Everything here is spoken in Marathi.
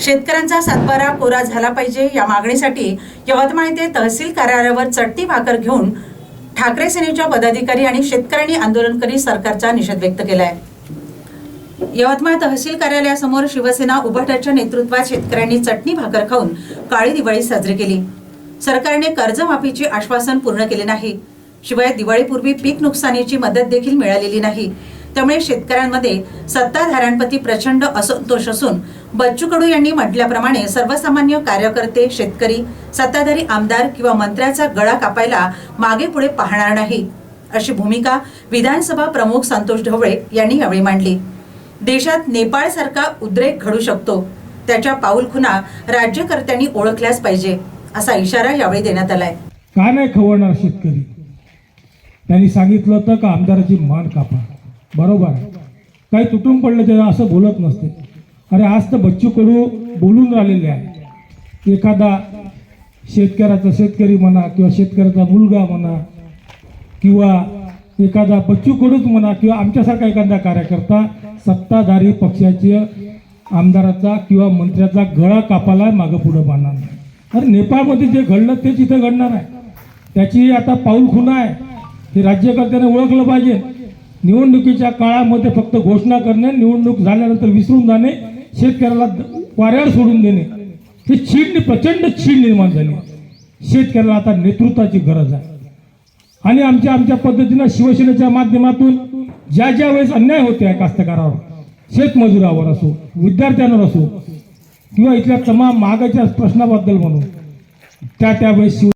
शेतकऱ्यांचा सातबारा कोरा झाला पाहिजे या मागणीसाठी यवतमाळ येथे तहसील कार्यालयावर चट्टी भाकर घेऊन ठाकरे सेनेच्या पदाधिकारी आणि शेतकऱ्यांनी आंदोलन करीत सरकारचा निषेध व्यक्त केला आहे यवतमाळ तहसील कार्यालयासमोर शिवसेना उभाटाच्या नेतृत्वात शेतकऱ्यांनी चटणी भाकर खाऊन काळी दिवाळी साजरी केली. सरकारने कर्जमाफीचे आश्वासन पूर्ण केले नाही. शिवाय दिवाळीपूर्वी पीक नुकसानीची मदत देखील मिळालेली नाही. त्यामुळे शेतकऱ्यांमध्ये सत्ताधाऱ्यांप्रती प्रचंड असंतोष असून बच्चू कडू यांनी म्हटल्याप्रमाणे सर्वसामान्य कार्यकर्ते शेतकरी सत्ताधारी आमदार किंवा मंत्र्याचा गळा कापायला मागे पुढे पाहणार नाही अशी भूमिका विधानसभा प्रमुख संतोष ढवळे यांनी यावेळी मांडली. देशात नेपाळसारखा उद्रेक घडू शकतो. त्याच्या पाऊल खुना राज्यकर्त्यांनी ओळखल्याच पाहिजे असा इशारा यावेळी देण्यात आलाय. का नाही खवळणार शेतकरी? त्यांनी सांगितलं होतं का आमदाराची मान कापा. बरोबर. काही तुटून पडलं तेव्हा असं बोलत नसते. अरे आज तर बच्चू कडू बोलून राहिलेले आहे. एखादा शेतकऱ्याचा शेतकरी म्हणा किंवा शेतकऱ्याचा मुलगा म्हणा किंवा एखादा बच्चू कडूच म्हणा किंवा आमच्यासारखा एखादा कार्यकर्ता सत्ताधारी पक्षाचे आमदाराचा किंवा मंत्र्याचा गळा कापाला मागं पुढं बांधणार नाही. अरे नेपाळमध्ये जे घडलं तेच इथं घडणार आहे. त्याची आता पाऊल खुणा आहे. हे राज्यकर्त्याने ओळखलं पाहिजे. निवडणुकीच्या काळामध्ये फक्त घोषणा करणे निवडणूक झाल्यानंतर विसरून जाणे शेतकऱ्याला वाऱ्यावर सोडून देणे. ही चीड प्रचंड चीड निर्माण झाली. शेतकऱ्याला आता नेतृत्वाची गरज आहे. आणि आमच्या आमच्या पद्धतीनं शिवसेनेच्या माध्यमातून ज्या ज्या वेळेस अन्याय होते आहे कास्तकारावर शेतमजुरावर असो विद्यार्थ्यांवर असो किंवा इथल्या तमाम महागाच्या प्रश्नाबद्दल म्हणून त्या त्यावेळेस शिव